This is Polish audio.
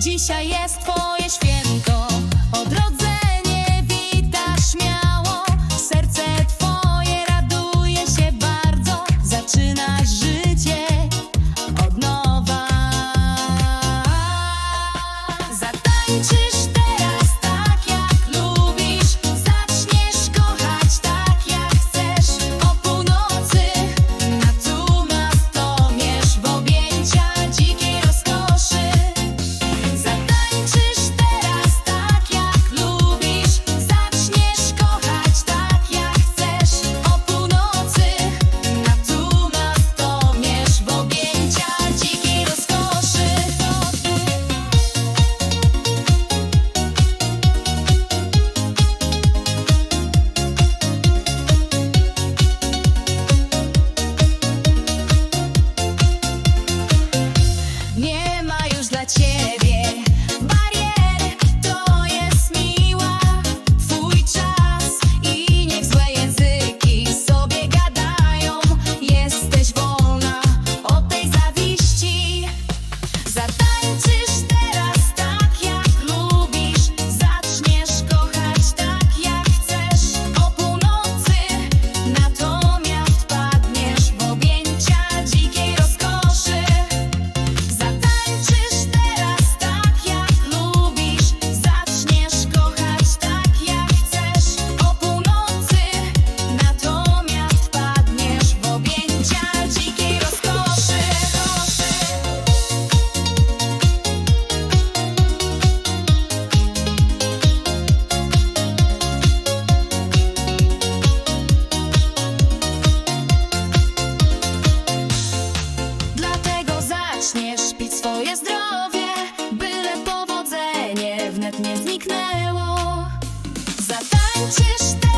Dzisiaj jest stracić swoje zdrowie Byle powodzenie wnet nie zniknęło. Zatańczysz